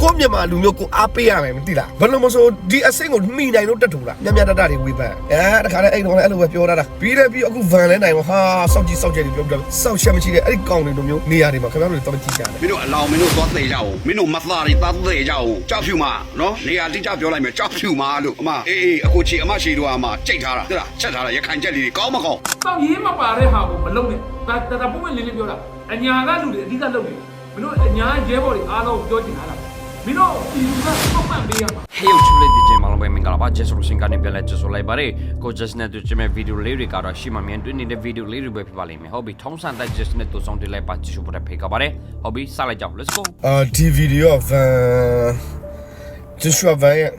ကိုမြန်မာလူမျိုးကိုအားပေးရမယ်မသိလားဘယ်လိုမဆိုဒီအစိမ့်ကိုမိနိုင်လို့တက်ထူလားညညတတတွေဝေးပန်းအဲတခါတည်းအဲ့တော့လည်းအဲ့လိုပဲပြောတာတာပြီးတယ်ပြီးအခုဗန်လဲနိုင်ပါဟာစောက်ကြည့်စောက်ကြည့်ပြောပြစောက်ချက်မရှိတဲ့အဲ့ဒီကောင်တွေလိုမျိုးနေရာတွေမှာခင်ဗျားတို့တော့ကြည့်ကြတယ်မင်းတို့အလောင်းမင်းတို့သွားသေးကြအောင်မင်းတို့မသားတွေသားသေးကြအောင်ကြောက်ဖြူမာနော်နေရာတိကျပြောလိုက်မယ်ကြောက်ဖြူမာလို့အမအေးအေးအခုချီအမရှိတို့အမကြိတ်ထားတာဟုတ်လားချက်ထားတာရခိုင်ချက်လေးတွေကောင်းမကောင်းတောက်ရေးမပါတဲ့ဟာကိုမလုံးနဲ့ဒါဒါဒါပုံမှန်လေးလေးပြောတာအညာကလူတွေအဓိကလုပ်နေတယ်မင်းတို့အညာရဲဘော်တွေအားလုံးပြောချင်တာလား မင်းတို့ဒီလူကပုံမှန်ပေးရမှာဟေးချူလေးဒီဂျင်မလုံးပဲမင်္ဂလာပါဂျက်ဆိုလို့ရှင်ကနေပြန်လဲဂျက်ဆိုလိုက်ပါတယ်ကိုဂျက်နဲ့တူချင်မဲ့ဗီဒီယိုလေးတွေကတော့ရှိမှမြန်တွေ့နေတဲ့ဗီဒီယိုလေးတွေပဲဖြစ်ပါလိမ့်မယ်ဟုတ်ပြီထုံးစံတဲ့ဂျက်နဲ့တူဆောင်တင်လိုက်ပါကြည့်ရှုဖို့တဲ့ဖေကပါတယ်ဟုတ်ပြီစလိုက်ကြအောင် let's go အာဒီဗီဒီယိုဗန်ဂျရှွာဗန်ရဲ့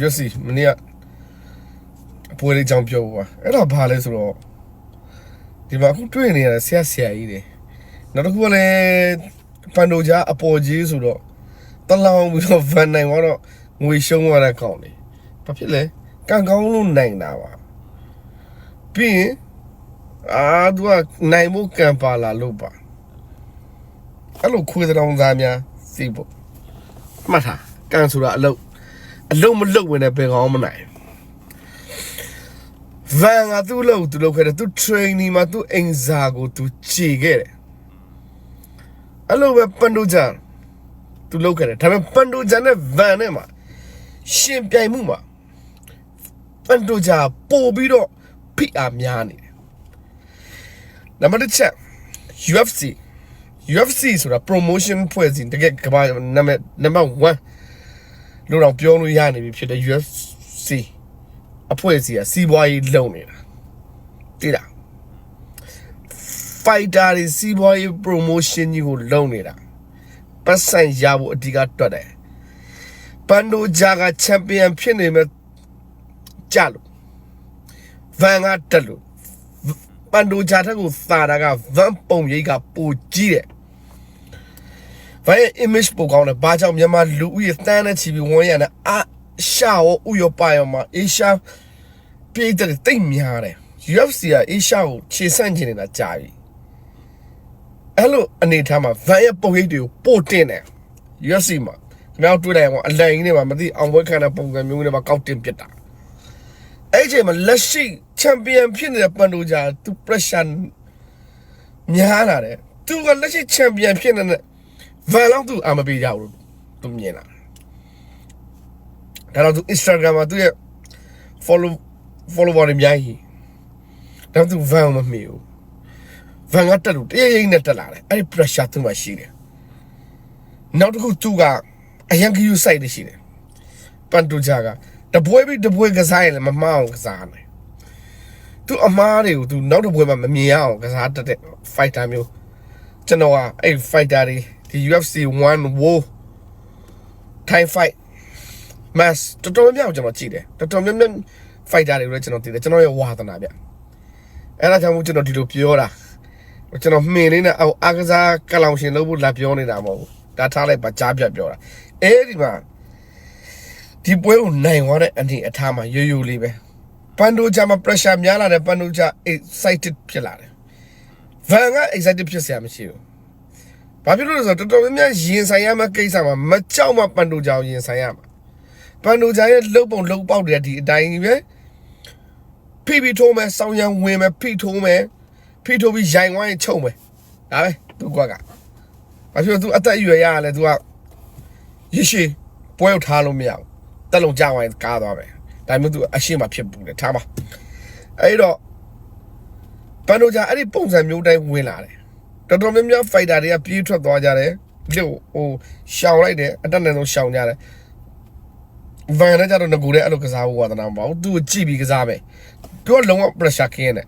ရစီမနေ့ကအပွဲလေးကြောင်းပြောပါအဲ့ဒါဘာလဲဆိုတော့ဒီမှာအခုတွေ့နေရတဲ့ဆရာဆရာကြီးတွေနောက်တစ်ခုကလည်းပန်ဒိုဂျာအပေါ်ကြီးဆိုတော့ တလောင်ပြီးတော့ဗန်နိုင်တော့ငွေရှုံးရတဲ့ကောင်တွေဘာဖြစ်လဲကံကောင်းလို့နိုင်တာပါပြီးရင်အာသူကနိုင်ဖို့ကံပါလာလို့ပါအဲ့လိုခွေးတောင်သားများစီးဖို့မှတ်ထားကန်ဆိုတာအလုတ်အလုတ်မလုတ်ဝင်တဲ့ဘယ်ကောင်မှမနိုင်ဗန်ကသူ့လို့သူလုပ်ခဲ့တယ်သူ training မှာသူအင်ဇာကိုသူခြေခဲ့တယ်အဲ့လိုပဲပန်ဒိုဂျန် သူလုပ်ခဲ့တယ်ဒါပေမဲ့ပန်ဒိုဂျန်နဲ့ဗန်နဲ့မှာရှင်ပြိုင်မှုမှာပန်ဒိုဂျာပို့ပြီးတော့ဖိအားများနေတယ်နံပါတ်တစ်ချက် UFC UFC ဆိုတာ promotion ဖွဲ့စည်းတကယ်ကမ္ဘာနံပါတ်နံပါတ်1လို့တော့ပြောလို့ရနေပြီဖြစ်တဲ့ UFC အဖွဲ့အစည်းကစီးပွားရေးလုပ်နေတာတိလား fighter တွေစီးပွားရေး promotion ကြီးကိုလုပ်နေတာ ပတ်စံရဖို့အဓိကတွက်တယ်ပန်ဒိုဂျာကချန်ပီယံဖြစ်နေမဲ့ကြလို့ဗန်ကတက်လို့ပန်ဒိုဂျာထက်ကိုသာတာကဗန်ပုံရိပ်ကပိုကြီးတယ်ဘာရဲ့ image ပိုကောင်းတယ်ဘာကြောင့်မြန်မာလူဦးရေတန်းနဲ့ချီပြီးဝန်းရနေအရှာရောဥရောပရောမှာအေရှာပြည်တဲ့တိတ်များတယ် UFC ကအေရှာကိုခြေဆန့်ကျင်နေတာကြာပြီ အဲ့လိုအနေထားမှာဗန်ရဲ့ပုံရိပ်တွေကိုပို့တင်တယ် UFC မှာခင်ဗျားတို့တွေ့လိုက်အောင်အလန်ကြီးတွေမှာမသိအောင်ပွဲခံတဲ့ပုံစံမျိုးတွေမှာကောက်တင်ပစ်တာအဲ့ဒီအချိန်မှာလက်ရှိချန်ပီယံဖြစ်နေတဲ့ပန်ဒိုဂျာသူ pressure များလာတယ်သူကလက်ရှိချန်ပီယံဖြစ်နေတဲ့ဗန်လောက်သူအာမပေးကြဘူးလို့သူမြင်လာဒါတော့သူ Instagram မှာသူရဲ့ follow follower တွေအများကြီးဒါသူဗန်မမီဘူး ဗန်ကတက်လို့တရရိပ်နဲ့တက်လာတယ်အဲ့ဒီ pressure သူမှရှိတယ်နောက်တစ်ခုသူကအရန်ကယူ site တွေရှိတယ်ပန်တူဂျာကတပွဲပြီးတပွဲကစားရင်လည်းမမအောင်ကစားနိုင်သူအမားတွေကိုသူနောက်တစ်ပွဲမှာမမြင်ရအောင်ကစားတတ်တဲ့ fighter မျိုးကျွန်တော်ကအဲ့ fighter တွေဒီ UFC 1 War Thai fight match တော်တော်များများကျွန်တော်ကြည့်တယ်တော်တော်များများ fighter တွေလည်းကျွန်တော်သိတယ်ကျွန်တော်ရဲ့ဝါသနာဗျအဲ့ဒါကြောင့်မို့ကျွန်တော်ဒီလိုပြောတာ ကျွန်တော်မှင်လေးနဲ့အောက်အားကစားကလောင်ရှင်လုပ်ဖို့လာပြောနေတာမဟုတ်ဘူးဒါထားလိုက်ပါကြားပြတ်ပြောတာအဲ့ဒီမှာဒီပွဲကိုနိုင်သွားတဲ့အနေအထားမှာရိုးရိုးလေးပဲပန်ဒိုဂျာမှာ pressure များလာတယ်ပန်ဒိုဂျာ excited ဖြစ်လာတယ်ဗန်က excited ဖြစ်စရာမရှိဘူးဘာဖြစ်လို့လဲဆိုတော့တော်တော်များများရင်ဆိုင်ရမယ့်ကိစ္စမှာမကြောက်မှပန်တိုကြောင်ရင်ဆိုင်ရမှာပန်တိုကြောင်ရဲ့လှုပ်ပုံလှုပ်ပေါက်တွေကဒီအတိုင်းကြီးပဲဖိဖိထိုးမယ်စောင်းရန်ဝင်မယ်ဖိထိုးမယ် ဖိထိုးပြီးရိုင်ဝိုင်းချုပ်မယ်ဒါပဲသူကွက်ကဘာဖြစ်လို့ तू အသက်အရွယ်ရရလဲ तू ကရရှိပွဲကိုထားလို့မရဘူးတက်လုံးကြောင်ဝိုင်းကားသွားမယ်ဒါမျိုး तू အရှိမဖြစ်ဘူးလေထားပါအဲ့တော့ပန်တိုကြောင်အဲ့ဒီပုံစံမျိုးတိုင်းဝင်လာတယ် တော်တော်များများ fighter တွေကပြေးထွက်သွားကြတယ်ဒီလိုဟိုရှောင်လိုက်တယ်အတက်နဲ့ဆုံးရှောင်ကြတယ်ဗန်နဲ့ကြတော့ငကူတဲ့အဲ့လိုကစားဖို့ဝါသနာမပေါ့သူ့ကိုကြည့်ပြီးကစားမယ်သူကလုံးဝ pressure ခင်းနေ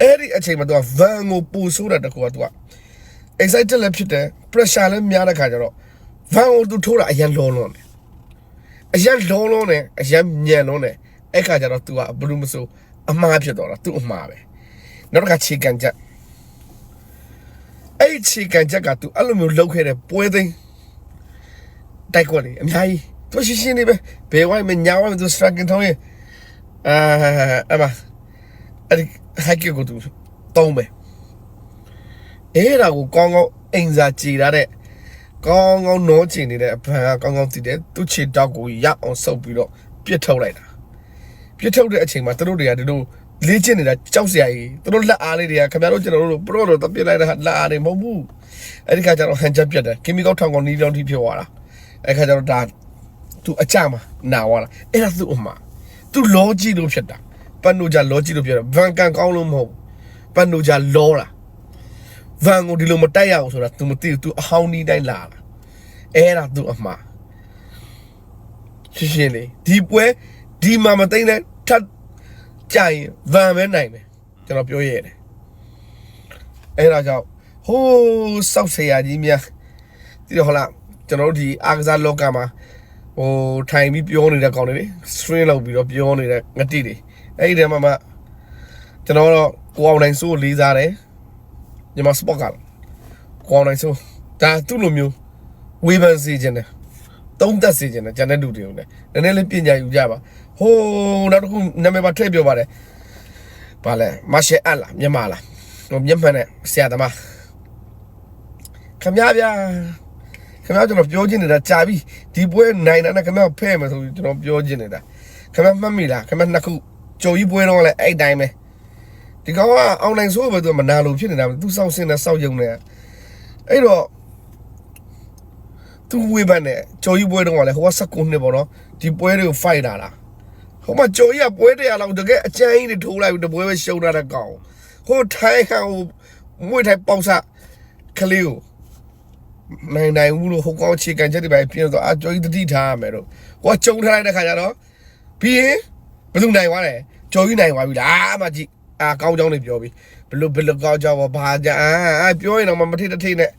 အဲ့ဒီအချိန်မှာသူကဗန်ကိုပူဆိုးတာတကူကသူက excited လည်းဖြစ်တယ် pressure လည်းများတဲ့ခါကျတော့ဗန်ကိုသူထိုးတာအရင်လုံးလုံးတယ်အရင်လုံးလုံးတယ်အရင်ညံလုံးတယ်အဲ့ခါကျတော့သူကဘယ်လိုမဆိုအမှားဖြစ်တော့တာသူ့အမှားပဲနောက်တစ်ခါခြေကန်ချက်အဲ့ဒီခြေကန်ချက်က तू အဲ့လိုမျိုးလှုပ်ခဲ့တဲ့ပွဲသိမ်းတိုက်ကွက်လေအများကြီးသူရှင်းရှင်းလေးပဲဘယ်ဝိုင်းမညာဝိုင်းသူ striking ထောင်းရဲ့အာအမအဲ့ ဒီဟက်ကကို तू တုံးပဲအဲ့ဒါကိုကောင်းကောင်းအိမ်စာကြည်ရတဲ့ကောင်းကောင်းနောချင်နေတဲ့အဖန်ကကောင်းကောင်းသိတယ်သူ့ခြေတောက်ကိုရအောင်ဆုပ်ပြီးတော့ပြစ်ထုတ်လိုက်တာပြစ်ထုတ်တဲ့အချိန်မှာသူတို့တွေကဒီလိုလေ့ကျင့်နေတာကြောက်စရာကြီးသူတို့လက်အားလေးတွေကခင်ဗျားတို့ကျွန်တော်တို့ပရောတော့တပြစ်လိုက်တဲ့ဟာလက်အားတွေမဟုတ်ဘူးအဲ့ဒီခါကျတော့ဟန်ချက်ပြတ်တယ်ကင်မီကောက်ထောင်ကောင်နီးလောင်းထိဖြစ်သွားတာအဲ့ခါကျတော့ဒါသူအကြမှာနာသွားတာအဲ့ဒါသူ့အမှာသူလောကြည့်လို့ဖြစ်တာ ပန်နိုဂျာလောကြည့်လို့ဖြစ်တာဗန်ကန်ကောင်းလို့မဟုတ်ဘူးပန်နိုဂျာလောတာ ဗန်ကိုဒီလိုမတိုက်ရအောင်ဆိုတာ तू မသိဘူး तू အဟောင်းနီးတိုင်းလာတာအဲ့ဒါ तू အမှားရှင်းရှင်းလေးဒီပွဲဒီမှာမသိမ့်နဲ့ထပ်ကြရင်ဗန်ပဲနိုင်တယ်ကျွန်တော်ပြောရရတယ်အဲ့ဒါကြောင့်ဟိုးစောက်ဆရာကြီးများဒီတော့ဟလာကျွန်တော်တို့ဒီအာကစားလောကမှာဟိုထိုင်ပြီးပြောနေတဲ့ကောင်တွေလေ string လောက်ပြီးတော့ပြောနေတဲ့ငတိတွေ အဲ့ဒီတည်းမှာမှကျွန်တော်တော့ကိုအောင်နိုင်စိုးကိုလေးစားတယ်ညီမစပေါ့ကကောင်းနိုင်ဆိုဒါသူ့လိုမျိုးဝေဖန်စေခြင်းတယ်တုံးသက်စေခြင်းတယ်ဂျန်တဲ့လူတွေကိုလည်းနည်းနည်းလေးပညာယူကြပါဟိုးနောက်တစ်ခုနာမည်ပါထည့်ပြောပါတယ်ဘာလဲမရှယ်အလားမြန်မာလားဟိုမြန်မာနဲ့ဆရာသမားခမရဗျာခမရကျွန်တော်ပြောချင်နေတာကြာပြီဒီပွဲနိုင်တာနဲ့ခမရဖဲ့မယ်ဆိုပြီးကျွန်တော်ပြောချင်နေတာခမရမှတ်မိလားခမရနှစ်ခု ကြိုကြီးပွဲတော့လည်းအဲ့တိုင်းပဲဒီကောင်ကအောင်နိုင်ဆိုးပဲသူကမနာလို့ဖြစ်နေတာသူစောက်စင်းနဲ့စောက်ယုံနေအဲ့တော့သူဝေးပန်းနဲ့ကြော်ကြီးပွဲတော့ကလည်းဟိုက19နှစ်ပေါ့နော်ဒီပွဲတွေကို fight တာလားဟိုမှာကြော်ကြီးကပွဲတရားလောက်တကယ်အကျန်းကြီးတွေထိုးလိုက်ပြီးတပွဲပဲရှုံးတာတဲ့ကောင်ဟိုထိုင်းဟန်ဟိုမွေထိုင်ပေါက်စကလေးကိုနိုင်နိုင်ဘူးလို့ဟိုကောင်ချေကန်ချက်တွေပဲပြင်တော့အကြော်ကြီးတတိထားရမယ်တော့ဟိုကကြုံထားလိုက်တဲ့ခါကျတော့ပြီးရင်ဘယ်သူနိုင်သွားလဲ ကြော်ကြီးနိုင်သွားပြီလားအမကြီးအာကောင်းကြောင်းတွေပြောပြီးဘလို့ဘလို့ကောင်းကြောင်းပါဘာကြအာအာပြောရင်တော့မထိတထိနဲ့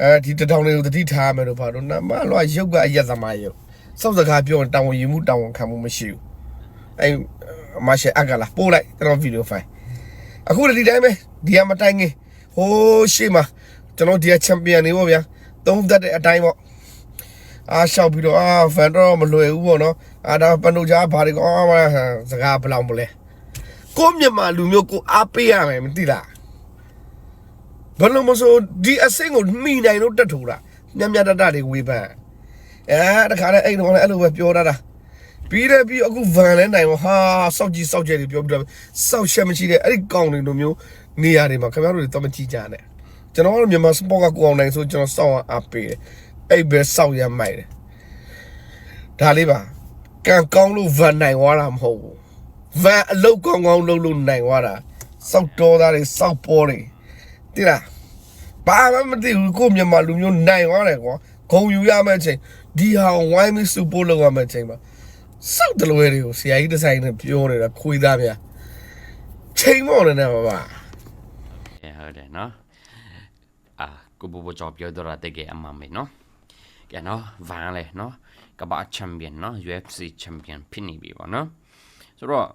အဲဒီတထောင်လေးကိုတတိထားမယ်လို့ဘာလို့နမလောရုပ်ကအရက်သမားရုပ်စောက်စကားပြောရင်တောင်းဝန်ယူမှုတောင်းဝန်ခံမှုမရှိဘူးအဲမရှေအကလာပို့လိုက်ကျွန်တော်ဗီဒီယိုဖိုင်အခုလည်းဒီတိုင်းပဲဒီကမတိုင်ငင်ဟိုးရှေ့မှာကျွန်တော်ဒီကချန်ပီယံနေပေါ့ဗျာသုံးသက်တဲ့အတိုင်းပေါ့အားလျှောက်ပြီးတော့အာဖန်တော့မလွယ်ဘူးပေါ့နော် အာဒါပန်တို့ကြားဘာတွေကောအာစကားဘယ်လောက်မလဲကိုမြန်မာလူမျိုးကိုအားပေးရမယ်မသိလားဘယ်လိုမဆိုဒီအစင်းကိုမိနိုင်လို့တက်ထူတာမြတ်မြတ်တတတွေဝေဖန်အဲတခါလဲအဲ့တော့လည်းအဲ့လိုပဲပြောတာတာပြီးတယ်ပြီးအခုဗန်လဲနိုင်ပါဟာစောက်ကြီးစောက်ကျဲတွေပြောပြီးတော့စောက်ချက်မရှိတဲ့အဲ့ဒီကောင်တွေလိုမျိုးနေရာတွေမှာခင်ဗျားတို့တွေတော့မကြည့်ကြနဲ့ကျွန်တော်တို့မြန်မာစပေါ့ကကိုအောင်နိုင်ဆိုကျွန်တော်စောက်အောင်အားပေးတယ်အဲ့ပဲစောက်ရမိုက်တယ်ဒါလေးပါ ကံကောင်းလို့ဗန်နိုင်သွားတာမဟုတ်ဘူးဗန်အလုတ်ကောင်းကောင်းလုပ်လို့နိုင်သွားတာစောက်တော်သားတွေစောက်ပေါ်တွေတိလားဘာမှမသိဘူးကိုမြန်မာလူမျိုးနိုင်သွားတယ်ကွာဂုံယူရမယ့်အချိန်ဒီဟာကိုဝိုင်းပြီးစူပို့လုပ်ရမယ့်အချိန်မှာစောက်တလွယ်တွေကိုဆရာကြီးဒီဇိုင်းနဲ့ပြောနေတာခွေးသားဗျာချိန်မော်နေတယ်ပါပါကဲဟုတ်တယ်နော်အာကိုဘူဘူကြောပြောတော့တာတကယ်အမှန်ပဲနော်ကဲနော်ဗန်လေနော် ကမ္ဘာချန်ပီယံနော် UFC ချန်ပီယံဖြစ်နေပြီပေါ့နော်ဆိုတော့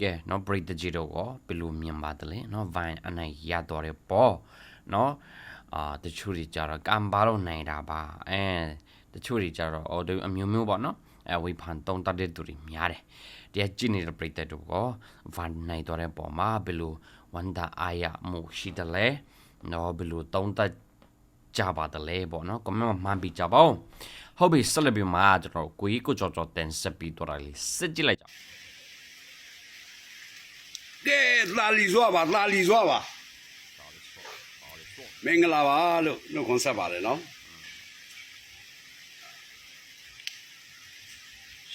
ကဲနော် break the zero ကိုဘယ်လိုမြင်ပါတယ်လဲနော်ဗန်အနိုင်ရတော့တယ်ပေါ့နော်အာတချို့တွေကြတော့ကံပါတော့နိုင်တာပါအဲတချို့တွေကြတော့အော်အမျိုးမျိုးပေါ့နော်အဲဝေဖန်တုံးတတ်တဲ့သူတွေများတယ်တရားကြည့်နေတဲ့ပရိသတ်တို့ကဗန်နိုင်တော့တဲ့ပုံမှာဘယ်လိုဝန်တာအာရမှုရှိတယ်လဲနော်ဘယ်လိုတုံးတတ်ကြပါတယ်လဲပေါ့နော်ကမန်မှန်ပြီးကြပါဦး ဟုတ်ပြီဆက်လက်ပြီးမှာကျွန်တော်ကိုကြီးကိုကြော်ကြော်တန်ဆက်ပြီးတော့လေးစစ်ကြည့်လိုက်ကြကဲလာလီစွာပါလာလီစွာပါမင်္ဂလာပါလို့နှုတ်ခွန်းဆက်ပါတယ်နော်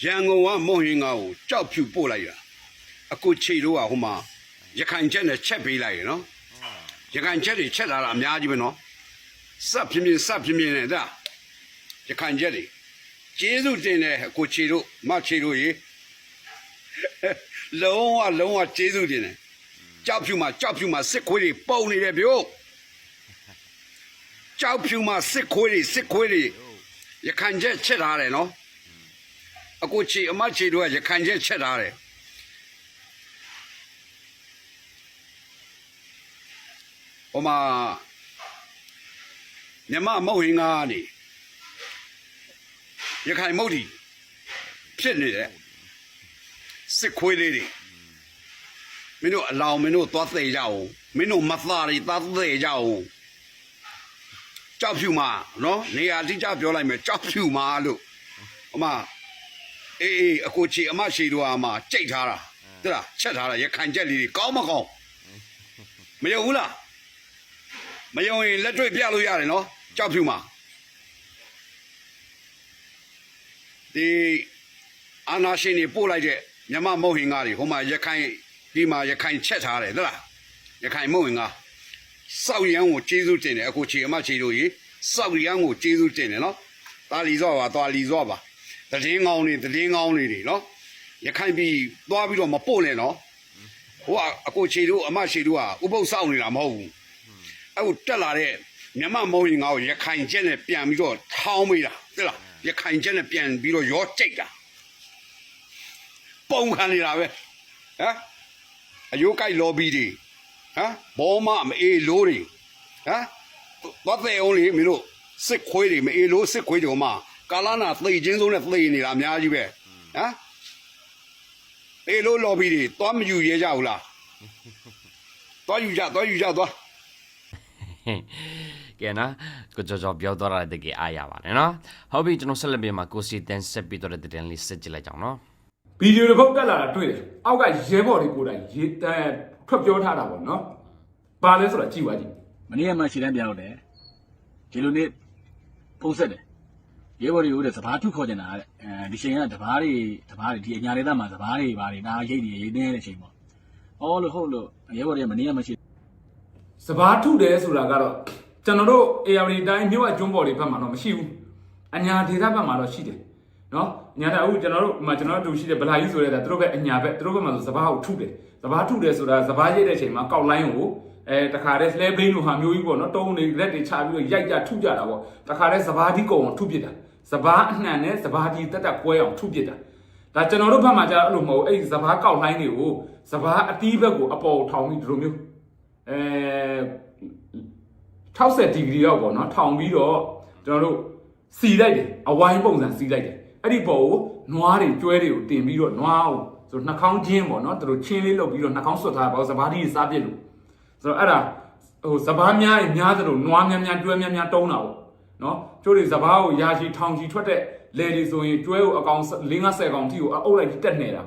ရန်ကုန်ကမုံရင်ကားကိုကြောက်ဖြူပို့လိုက်ရအခုခြေတော့ကဟိုမှာရခိုင်ချက်နဲ့ချက်ပေးလိုက်ရနော်ရခိုင်ချက်တွေချက်လာတာအများကြီးပဲနော်စပ်ပြင်းပြင်းစပ်ပြင်းပြင်းနဲ့ဒါ ရခိုင်ချက်တွေကျေးဇူးတင်တယ်အခုခြေတို့မခြေတို့ရေလုံးဝလုံးဝကျေးဇူးတင်တယ်ကြောက်ဖြူမှာကြောက်ဖြူမှာစစ်ခွေးတွေပုံနေတယ်ဗျို့ကြောက်ဖြူမှာစစ်ခွေးတွေစစ်ခွေးတွေရခိုင်ချက်ချက်ထားတယ်နော်အခုချီအမချီတို့ကရခိုင်ချက်ချက်ထားတယ်ဟိုမှာမြမမဟုတ်ဟင်းကားနေ ရခိုင်မုတ်တီဖြစ်နေတယ်စစ်ခွေးလေးတွေမင်းတို့အလောင်းမင်းတို့သွားသေးကြအောင်မင်းတို့မသားတွေသွားသေးကြအောင်ကြောက်ဖြူမှာနော်နေရာတိကျပြောလိုက်မယ်ကြောက်ဖြူမှာလို့ဟိုမှာအေးအေးအကိုချီအမရှိတို့ဟာမှာကြိတ်ထားတာသိလားချက်ထားတာရခိုင်ချက်လေးတွေကောင်းမကောင်းမယုံဘူးလားမယုံရင်လက်တွေ့ပြလို့ရတယ်နော်ကြောက်ဖြူမှာ ဒီအာနာရှင်တွေပို့လိုက်တဲ့မြမမုတ်ဟင်္ကားတွေဟိုမှာရခိုင်ဒီမှာရခိုင်ချက်ထားတယ်သိလားရခိုင်မုတ်ဟင်္ကားစောက်ရန်ကိုကျေးဇူးတင်တယ်အခုခြေအမခြေတို့ကြီးစောက်ရန်ကိုကျေးဇူးတင်တယ်နော်တာလီစောပါသွားလီစောပါတည်င်းကောင်းနေတည်င်းကောင်းနေတွေနော်ရခိုင်ပြည်သွားပြီးတော့မပို့နဲ့နော်ဟိုကအခုခြေတို့အမခြေတို့ကဥပုပ်စောက်နေတာမဟုတ်ဘူးအခုတက်လာတဲ့မြမမုံရင်ငါကိုရခိုင်ကျက်နဲ့ပြန်ပြီးတော့ထောင်းမိတာသိလား ရခိုင်ကျက်နဲ့ပြန်ပြီးတော့ရောကြိတ်တာပုံခံနေတာပဲဟမ်အယိုးကိုက်လော်ဘီတွေဟမ်ဘောမမအေးလို့တွေဟမ်ဘာတဲ့အောင်လေမင်းတို့စစ်ခွေးတွေမအေးလို့စစ်ခွေးတွေမှာကာလာနာသိချင်းဆုံးနဲ့သိနေတာအများကြီးပဲဟမ်အေးလို့လော်ဘီတွေသွားမယူရဲကြဘူးလားသွားယူကြသွားယူကြသွား ကဲနော်ကိုကြောကြောပြောတော့တဲ့ကအားရပါတယ်နော်ဟုတ်ပြီကျွန်တော်ဆက်လက်ပြီးမှာကိုစီတန်ဆက်ပြီးတော့တဲ့တင်လေးဆက်ကြည့်လိုက်ကြအောင်နော်ဗီဒီယိုတစ်ပုတ်တက်လာတာတွေ့တယ်အောက်ကရဲဘော်တွေကိုယ်တိုင်ရေးတန်းထွက်ပြောထားတာပေါ့နော်ဘာလဲဆိုတော့ကြည့်ပါကြည့်မနေ့ကမှခြေတန်းပြန်တော့တယ်ဒီလိုနေ့ပုံဆက်တယ်ရဲဘော်တွေကိုတဲ့စဘာထုခေါ်ကျင်တာတဲ့အဲဒီချိန်ကတဘာတွေတဘာတွေဒီအညာဒေသမှာစဘာတွေဘာတွေဒါရိတ်တွေရိတ်နေတဲ့အချိန်ပေါ့အော်လို့ဟုတ်လို့ရဲဘော်တွေကမနေ့ကမှခြေစဘာထုတယ်ဆိုတာကတော့ ကျွန်တော်တို့ AR တိုင်းမြို့အကျွန်းပေါ်တွေဘက်မှာတော့မရှိဘူးအညာဒေသဘက်မှာတော့ရှိတယ်နော်အညာတဲ့အခုကျွန်တော်တို့ဒီမှာကျွန်တော်တို့တူရှိတဲ့ဗလာကြီးဆိုတဲ့သူတို့ဘက်အညာဘက်သူတို့ဘက်မှာဆိုစဘာကိုထုတယ်စဘာထုတယ်ဆိုတာစဘာရိတ်တဲ့အချိန်မှာကောက်လိုင်းကိုအဲတခါတည်းလှဲဘိန်းလိုဟာမျိုးကြီးပေါ့နော်တုံးနေလက်တွေချပြီးတော့ရိုက်ကြထုကြတာပေါ့တခါတည်းစဘာဒီကုံအောင်ထုပစ်တာစဘာအနှံနဲ့စဘာဒီတက်တက်ကွဲအောင်ထုပစ်တာဒါကျွန်တော်တို့ဘက်မှာကျတော့အဲ့လိုမဟုတ်ဘူးအဲ့ဒီစဘာကောက်လိုင်းတွေကိုစဘာအတီးဘက်ကိုအပေါ်ထောင်ပြီးဒီလိုမျိုးအဲ 60ဒီဂရီရောက်ပေါ့နော်ထောင်ပြီးတော့ကျွန်တော်တို့စီလိုက်တယ်အဝိုင်းပုံစံစီလိုက်တယ်အဲ့ဒီပေါ်ကိုနွားတွေကျွဲတွေကိုတင်ပြီးတော့နွားကိုဆိုတော့နှာခေါင်းချင်းပေါ့နော်သူတို့ချင်းလေးလုပ်ပြီးတော့နှာခေါင်းဆွတ်ထားတာပေါ့စဘာဒီစားပြစ်လို့ဆိုတော့အဲ့ဒါဟိုစဘာများရင်များသလိုနွားများများကျွဲများများတုံးတာပေါ့နော်ကျိုးတွေစဘာကိုရာချီထောင်ချီထွက်တဲ့လေတွေဆိုရင်ကျွဲကိုအကောင်၄50ကောင်ထိကိုအုပ်လိုက်ပြီးတက်နေတာ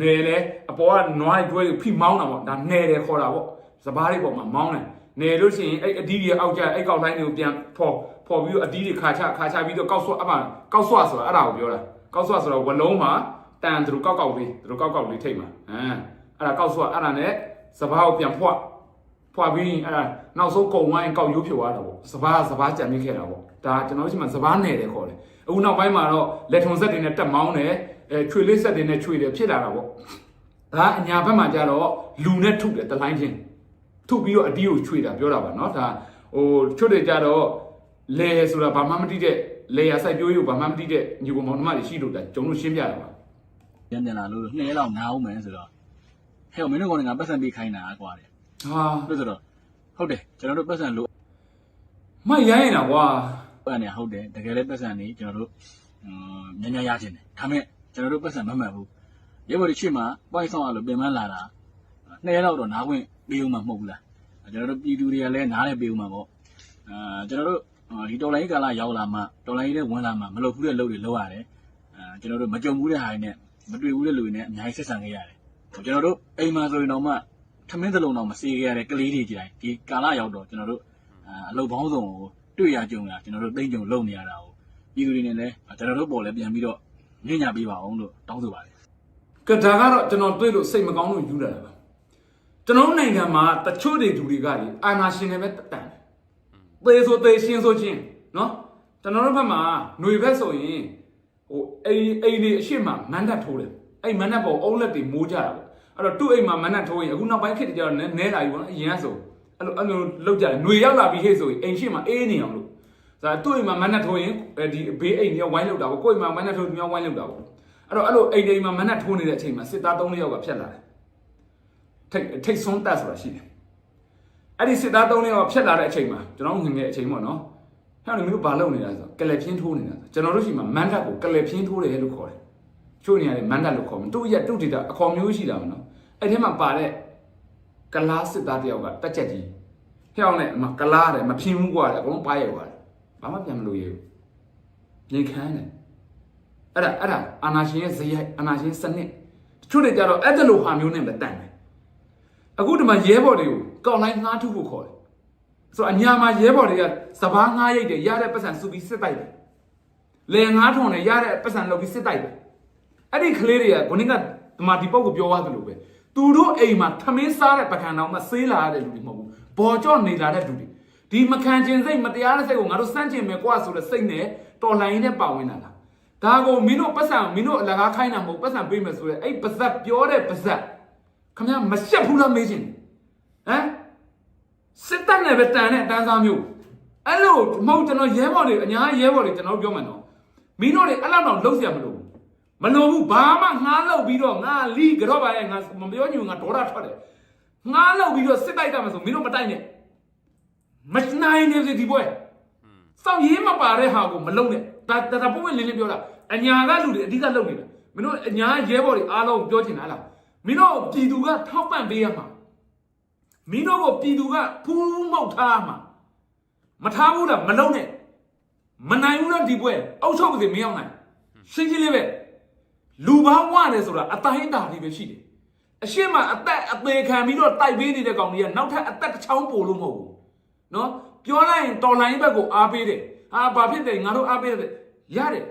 နယ်လေအပေါ်ကနွားတွေကျွဲတွေဖိမောင်းတာပေါ့ဒါနယ်တယ်ခေါ်တာပေါ့စပားတွေပေါ်မှာမောင်းတယ် နယ်လို့ရှိရင်အဲ့အတီးတွေအောက်ကျအဲ့ကောက်တိုင်းတွေကိုပြန်ဖော်ဖော်ပြီးတော့အတီးတွေခါချခါချပြီးတော့ကောက်ဆွအမှကောက်ဆွဆိုတာအဲ့ဒါကိုပြောတာကောက်ဆွဆိုတော့ဝလုံးမှာတန်သူတို့ကောက်ကောက်လေးသူတို့ကောက်ကောက်လေးထိတ်မှာဟမ်အဲ့ဒါကောက်ဆွအဲ့ဒါနဲ့စပားကိုပြန်ဖွက်ဖွက်ပြီးအဲ့ဒါနောက်ဆုံးကုံဝိုင်းကောက်ရိုးဖြိုသွားတာပေါ့စပားစပားကြံမိခဲ့တာပေါ့ဒါကျွန်တော်တို့ရှိမှစပားနယ်တယ်ခေါ်တယ်အခုနောက်ပိုင်းမှာတော့လက်ထုံဆက်တွေနဲ့တက်မောင်းတယ်အဲချွေလေးဆက်တွေနဲ့ချွေတယ်ဖြစ်လာတာပေါ့ဒါအညာဘက်မှာကြတော့လူနဲ့ထုတယ်တလိုင်းချင်း ထုပြီးတော့အတီးကိုချွေတာပြောတာပါเนาะဒါဟိုချွတ်တယ်ကြတော့လေဆိုတာဘာမှမသိတဲ့လေရစိုက်ပြိုးရုပ်ဘာမှမသိတဲ့ညီကောင်မောင်နှမတွေရှိလို့ဒါကျွန်တော်ရှင်းပြရပါ ပြန်ပြန်လာလို့နှဲလောက်ငါအောင်မယ်ဆိုတော့ဟဲ့မင်းတို့ကောင်ကပတ်စံပေးခိုင်းတာကွာတယ် ဟာ လို့ဆိုတော့ဟုတ်တယ်ကျွန်တော်တို့ပတ်စံလို့ မိုက်ရိုင်းနေတာကွာ ပတ်နေဟုတ်တယ်တကယ်လည်းပတ်စံနေကျွန်တော်တို့ညညရခြင်းတယ်ဒါမဲ့ကျွန်တော်တို့ပတ်စံမမှန်ဘူးရဲဘော်တွေချစ်မှာပွိုင်းဆောင်ရလို့ပြင်ပန်းလာတာ နှဲလောက်တော့နားခွင့်ပေးဦးမှာမဟုတ်ဘူးလားကျွန်တော်တို့ပြည်သူတွေကလည်းနားလည်းပေးဦးမှာပေါ့အာကျွန်တော်တို့ဒီတော်လိုင်းကာလရောက်လာမှတော်လိုင်းတွေဝင်လာမှမလုပ်ဘူးတဲ့လုပ်တွေလုပ်ရတယ်အာကျွန်တော်တို့မကြုံဘူးတဲ့ဟာတွေနဲ့မတွေ့ဘူးတဲ့လူတွေနဲ့အများကြီးဆက်ဆံခဲ့ရတယ်ကျွန်တော်တို့အိမ်မှာဆိုရင်တော့မှထမင်းသလုံးတော့မစေခဲ့ရတဲ့ကလေးတွေကြတိုင်းဒီကာလရောက်တော့ကျွန်တော်တို့အာအလုပ်ပေါင်းစုံကိုတွေ့ရကြုံရကျွန်တော်တို့တိမ့်ကြုံလုပ်နေရတာကိုပြည်သူတွေနဲ့လည်းကျွန်တော်တို့ပေါ်လည်းပြန်ပြီးတော့ညဉ့်ညပေးပါအောင်လို့တောင်းဆိုပါတယ်ကဒါကတော့ကျွန်တော်တွေ့လို့စိတ်မကောင်းလို့ယူလာတာပါ ကျွန်တော်နိုင်ငံမှာတချို့တွေလူတွေကလေအာနာရှင်တွေပဲတန်တယ်သေဆိုသေရှင်ဆိုချင်းနော်ကျွန်တော်တို့ဘက်မှာຫນွေဘက်ဆိုရင်ဟိုအိအိနေအရှိမမန်တက်ထိုးတယ်အဲ့မန်တက်ပေါ်အုံးလက်တွေမိုးကြတာပေါ့အဲ့တော့သူ့အိမ်မှာမန်တက်ထိုးရင်အခုနောက်ပိုင်းခေတ်တကြတော့နဲလာယူပေါ့နော်အရင်ကဆိုအဲ့လိုအဲ့လိုလောက်ကြတယ်ຫນွေရောက်လာပြီးဟဲ့ဆိုရင်အိမ်ရှိမအေးနေအောင်လို့ဒါသူ့အိမ်မှာမန်တက်ထိုးရင်ဒီဘေးအိမ်မျိုးဝိုင်းလောက်တာပေါ့ကိုယ့်အိမ်မှာမန်တက်ထိုးမျိုးဝိုင်းလောက်တာပေါ့အဲ့တော့အဲ့လိုအိမ်တိမ်မှာမန်တက်ထိုးနေတဲ့အချိန်မှာစစ်သား၃ယောက်ကဖြတ်လာတယ် ထိတ်ထိတ်ဆုံးတက်ဆိုတာရှိတယ်အဲ့ဒီစစ်သား၃ယောက်ကဖြတ်လာတဲ့အချိန်မှာကျွန်တော်ငငယ်အချိန်ပေါ့နော်ဟဲ့လေမင်းတို့ဘာလုပ်နေတာဆိုကလက်ဖြင်းထိုးနေတာဆိုကျွန်တော်တို့ရှိမှာမန်းတက်ကိုကလက်ဖြင်းထိုးတယ်လို့ခေါ်တယ်ချို့နေရာတွေမန်းတက်လို့ခေါ်မယ်သူ့ရက်သူ့ဒေတာအခေါ်မျိုးရှိတာမနော်အဲ့ထဲမှာပါတဲ့ကလားစစ်သားတယောက်ကတက်ချက်ကြီးဟ ဖျောင်းနဲ့အမကလားတယ်မဖြင်းဘူးกว่าတယ်အကုန်လုံးပါရဲသွားတယ်ဘာမှပြန်မလို့ရဘူးငြိမ်ခမ်းတယ်အဲ့ဒါအဲ့ဒါအာနာရှင်ရဲ့ဇယိုက်အာနာရှင်စနစ်တချို့တွေကြတော့အဲ့ဒါလိုဟာမျိုးနဲ့ပဲတန်တယ် အခုဒီမှာရဲဘော်တွေကိုကောင်းလိုက်ငှားထုဖို့ခေါ်တယ်ဆိုတော့အညာမှာရဲဘော်တွေကစပားငှားရိုက်တယ်ရတဲ့ပတ်စံစုပြီးစစ်တိုက်တယ်လေငှားထုံတယ်ရတဲ့ပတ်စံလုပ်ပြီးစစ်တိုက်တယ်အဲ့ဒီကလေးတွေကခုနကဒီမှာဒီပုတ်ကိုပြောသွားသလိုပဲသူတို့အိမ်မှာသမင်းစားတဲ့ပကံတော်မှာဆေးလာရတဲ့လူတွေမဟုတ်ဘူးဘော်ကြော့နေလာတဲ့လူတွေဒီမခံကျင်စိတ်မတရားတဲ့စိတ်ကိုငါတို့စန့်ကျင်မယ်ကွာဆိုတဲ့စိတ်နဲ့တော်လှန်ရင်းနဲ့ပါဝင်လာတာဒါကိုမင်းတို့ပတ်စံမင်းတို့အလကားခိုင်းတာမဟုတ်ပတ်စံပေးမယ်ဆိုရဲအဲ့ပါဇက်ပြောတဲ့ပါဇက် ခမမရှက်ဘူးလားမေးချင်ဟမ်စစ်တပ်နဲ့ပဲတန်တဲ့တန်းစားမျိုးအဲ့လိုမဟုတ်ကျွန်တော်ရဲဘော်တွေအညာရဲဘော်တွေကျွန်တော်ပြောမှန်တော့မင်းတို့တွေအဲ့လောက်တော့လှုပ်ရမလို့မလို့ဘူးဘာမှငှားလောက်ပြီးတော့ငါလီကတော့ပါရဲ့ငါမပြောညူငါဒေါတာထွက်တယ်ငှားလောက်ပြီးတော့စစ်တိုက်တာမှဆိုမင်းတို့မတိုက်နဲ့မနိုင်နေစေဒီပွဲစောင့်ရေးမပါတဲ့ဟာကိုမလုံးနဲ့ဒါဒါပုံမှန်လင်းလင်းပြောတာအညာကလူတွေအဓိကလုံနေတာမင်းတို့အညာရဲဘော်တွေအားလုံးပြောချင်တာလား မင်းတို့ပြည်သူကထောက်ပံ့ပေးရမှာမင်းတို့ကိုပြည်သူကဖူးမောက်ထားမှာမထားဘူးလားမလုံနဲ့မနိုင်ဘူးလားဒီပွဲအောက်ချုပ်ကစီမင်းအောင်နိုင်ရှင်းရှင်းလေးပဲလူပေါင်းဝတယ်ဆိုတာအတိုင်းအတာလေးပဲရှိတယ်အရှိမအသက်အသေးခံပြီးတော့တိုက်ပေးနေတဲ့ကောင်ကြီးကနောက်ထပ်အသက်တစ်ချောင်းပို့လို့မဟုတ်ဘူးနော်ပြောလိုက်ရင်တော်လိုင်းဘက်ကိုအားပေးတယ်ဟာဘာဖြစ်တယ်ငါတို့အားပေးတယ်ရတယ်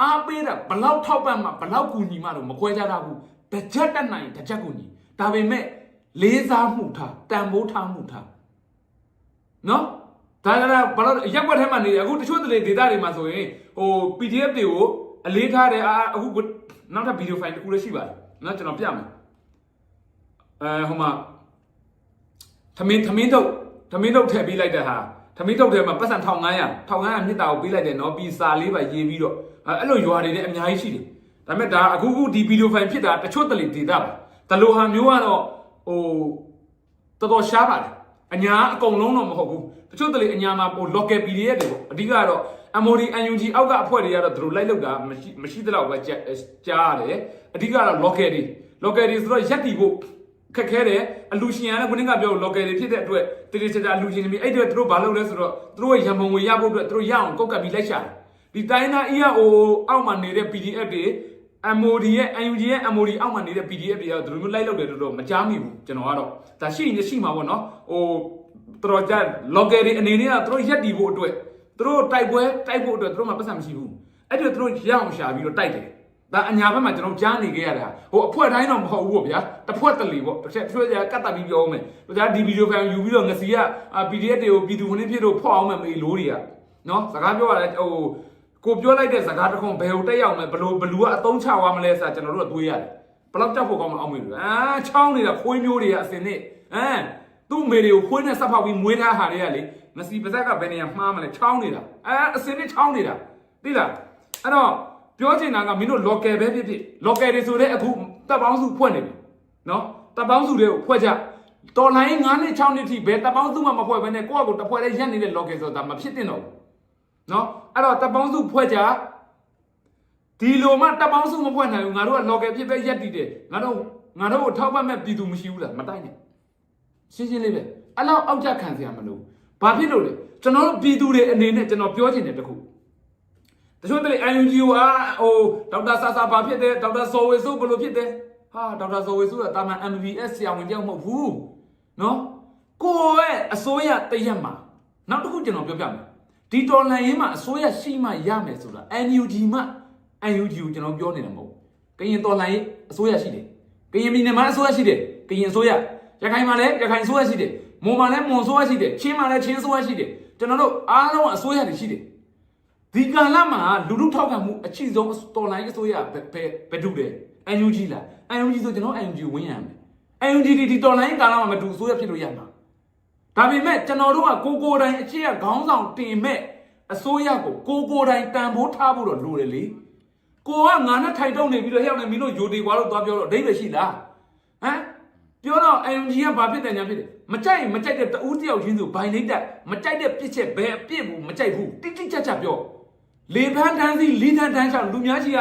အားပေးတာဘလောက်ထောက်ပံ့မှဘလောက်ကူညီမှတော့မခွဲကြတာဘူး တစ်ချက်တက်နိုင်တစ်ချက်ကူညီဒါပေမဲ့လေးစားမှုထားတန်ဖိုးထားမှုထားနော်ဒါကြတာဘလောက်ရက်ွက်ထဲမှာနေတယ်အခုတချို့တလေဒေတာတွေမှာဆိုရင်ဟို PDF တွေကိုအလေးထားတယ်အာအခုနောက်ထပ်ဗီဒီယိုဖိုင်တစ်ခုလည်းရှိပါတယ်နော်ကျွန်တော်ပြမယ်အဲဟိုမှာသမင်းသမင်းထုတ်သမင်းထုတ်ထည့်ပေးလိုက်တဲ့ဟာသမင်းထုတ်ထဲမှာပတ်စံ1500 1500မြစ်တာကိုပေးလိုက်တယ်နော်ပြီးစာလေးပါရေးပြီးတော့အဲ့လိုရွာတွေလည်းအများကြီးရှိတယ် ဒါပေမဲ့ဒါအခုခုဒီဗီဒီယိုဖိုင်ဖြစ်တာတချို့တလေဒေတာပါတလိုဟာမျိုးကတော့ဟိုတော်တော်ရှားပါတယ်အညာအကုန်လုံးတော့မဟုတ်ဘူးတချို့တလေအညာမှာဟို local PDF တွေပေါ့အဓိကတော့ MOD NUG အောက်ကအဖွဲ့တွေကတော့သူတို့လိုက်လောက်တာမရှိမရှိသလောက်ပဲကြားရတယ်အဓိကတော့ local တွေ local တွေဆိုတော့ရက်တီဖို့ခက်ခဲတယ်အလူရှင်ရတယ်ခုနကပြော local တွေဖြစ်တဲ့အတွက်တတိချာချာအလူရှင်တွေအဲ့တွေသူတို့ဘာလုပ်လဲဆိုတော့သူတို့ရဲ့ရံပုံငွေရဖို့အတွက်သူတို့ရအောင်ကောက်ကပ်ပြီးလိုက်ရှာတယ်ဒီတိုင်းသား EAO အောက်မှာနေတဲ့ PDF တွေ MOD ရဲ့ UNG ရဲ့ MOD အောက်မှာနေတဲ့ PDF တွေကသူတို့မျိုးလိုက်လုပ်တယ်တော့မကြားမိဘူးကျွန်တော်ကတော့ဒါရှိရင်ရှိမှာပေါ့နော်ဟိုတော်တော်ကြာ local တွေအနေနဲ့ကသူတို့ရက်တီဖို့အတွက်သူတို့တိုက်ပွဲတိုက်ဖို့အတွက်သူတို့မှပတ်စံမရှိဘူးအဲ့ဒီသူတို့ရအောင်ရှာပြီးတော့တိုက်တယ်ဒါအညာဘက်မှာကျွန်တော်ကြားနေခဲ့ရတာဟိုအဖွဲတိုင်းတော့မဟုတ်ဘူးပေါ့ဗျာတစ်ဖွဲ့တလီပေါ့တစ်ချက်တစ်ဖွဲ့ကကတ်တက်ပြီးပြောအောင်မယ်ဒါဒီဗီဒီယိုဖိုင်ယူပြီးတော့ငစီက PDF တွေကိုပြည်သူဝင်ဖြစ်လို့ဖောက်အောင်မယ်မေးလို့တွေကနော်စကားပြောရတယ်ဟို ကိုပြောလိုက်တဲ့စကားတစ်ခုဘယ်ဟိုတက်ရောက်မယ်ဘလို့ဘလူကအတုံးချသွားမလဲဆိုတာကျွန်တော်တို့ကတွေးရတယ်ဘလောက်ကြောက်ဖို့ကောင်းမအောင်မေးလို့အာချောင်းနေတာခွေးမျိုးတွေကအစင်နဲ့ဟမ်သူ့မေတွေကိုခွေးနဲ့ဆက်ဖောက်ပြီးမွေးထားဟာတွေကလေငစီပါဇက်ကဘယ်နေရာမှားမလဲချောင်းနေတာအဲအစင်နဲ့ချောင်းနေတာသိလားအဲ့တော့ပြောချင်တာကမင်းတို့ local ပဲဖြစ်ဖြစ် local တွေဆိုတဲ့အခုတပ်ပေါင်းစုဖွဲ့နေပြီနော်တပ်ပေါင်းစုတွေကိုဖွဲ့ကြတော်လိုင်း9နှစ်6နှစ်ထိဘယ်တပ်ပေါင်းစုမှမဖွဲ့ဘဲနဲ့ကိုယ့်အကိုတစ်ဖွဲ့လေးရက်နေတဲ့ local ဆိုတာမဖြစ်တင်တော့ဘူး နော်အဲ့တော့တပ်ပေါင်းစုဖွဲ့ကြဒီလိုမှတပ်ပေါင်းစုမဖွဲ့နိုင်ဘူးငါတို့က local ဖြစ်ပဲရက်တည်တယ်ငါတို့ငါတို့ကိုထောက်ပံ့မဲ့ပြည်သူမရှိဘူးလားမတိုက်နဲ့ရှင်းရှင်းလေးပဲအဲ့လောက်အောက်ကြခံစရာမလိုဘာဖြစ်လို့လဲကျွန်တော်တို့ပြည်သူတွေအနေနဲ့ကျွန်တော်ပြောချင်တယ်တခုတချို့တလေ UNGO အာဟိုဒေါက်တာဆာဆာဘာဖြစ်တယ်ဒေါက်တာစော်ဝေဆိုးဘယ်လိုဖြစ်တယ်ဟာဒေါက်တာစော်ဝေဆိုးကတာမန် MBS ဆရာဝန်တယောက်မဟုတ်ဘူးနော်ကိုယ့်ရဲ့အစိုးရတရက်မှာနောက်တစ်ခုကျွန်တော်ပြောပြမယ် ဒီတော်လှန်ရေးမှာအစိုးရရှိမှရမယ်ဆိုတာ NUG မှ NUG ကိုကျွန်တော်ပြောနေတယ်မဟုတ်ကရင်တော်လှန်ရေးအစိုးရရှိတယ်ကရင်ပြည်နယ်မှာအစိုးရရှိတယ်ကရင်အစိုးရရခိုင်မှာလည်းရခိုင်အစိုးရရှိတယ်မွန်မှာလည်းမွန်အစိုးရရှိတယ်ချင်းမှာလည်းချင်းအစိုးရရှိတယ်ကျွန်တော်တို့အားလုံးအစိုးရတွေရှိတယ်ဒီကာလမှာလူလူထောက်ခံမှုအချိဆုံးတော်လိုင်းအစိုးရဘယ်ဘယ်ဘယ်တူတယ် NUG လား NUG ဆိုကျွန်တော် NUG ဝင်ရမယ် NUG ဒီတော်လိုင်းကာလမှာမတူအစိုးရဖြစ်လို့ရမှာ ဒါပေမဲ့ကျွန်တော်တို့ကကိုကိုတိုင်းအချိကခေါင်းဆောင်တင်မဲ့အစိုးရကိုကိုကိုတိုင်းတန်ဖိုးထားဖို့တော့လိုတယ်လေကိုကငါနဲ့ထိုင်တုံနေပြီးတော့ဟျောက်နေမင်းတို့ဂျိုတီကွာလို့သွားပြောတော့အဓိပ္ပာယ်ရှိလားဟမ်ပြောတော့ NUG ကဘာဖြစ်တယ်ညာဖြစ်တယ်မကြိုက်မကြိုက်တဲ့တူးတယောက်ချင်းဆိုဘိုင်လိုက်တက်မကြိုက်တဲ့ပြစ်ချက်ဘယ်အပြစ်ဘူးမကြိုက်ဘူးတိတိကျကျပြောလေဖန်းတန်းစီလီထန်းတန်းချောင်းလူများကြီးက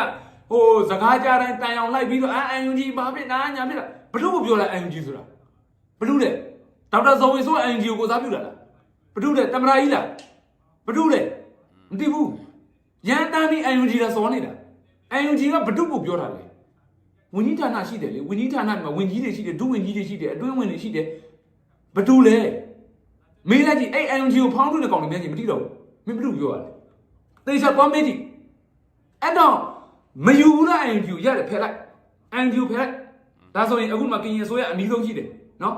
ဟိုစကားကြတိုင်းတန်အောင်လိုက်ပြီးတော့အာ NUG ဘာဖြစ်တာညာဖြစ်တာဘလို့ပြောလဲ NUG ဆိုတာဘလို့လဲ ဒေါက်တာဇော်ဝေဆိုး NGO ကိုစားပြုလာလားဘဒုတဲ့တမရာကြီးလားဘဒုတဲ့မသိဘူးရန်တမ်းပြီး NUG လာစောနေတာ NUG ကဘဒုကိုပြောတာလေဝင်ကြီးဌာနရှိတယ်လေဝင်ကြီးဌာနမှာဝင်ကြီးတွေရှိတယ်ဒုဝင်ကြီးတွေရှိတယ်အတွင်းဝင်တွေရှိတယ်ဘဒုလဲမေးလိုက်ကြည့်အဲ့ NUG ကိုဖောင်းထုတ်တဲ့ကောင်တွေများကြီးမသိတော့ဘူးမင်းဘဒုပြောရတယ်တေချာသွားမေးကြည့်အဲ့တော့မယူဘူးလား NUG ကိုရတယ်ဖယ်လိုက် NUG ဖယ်လိုက်ဒါဆိုရင်အခုမှကရင်ဆိုရအနည်းဆုံးရှိတယ်နော်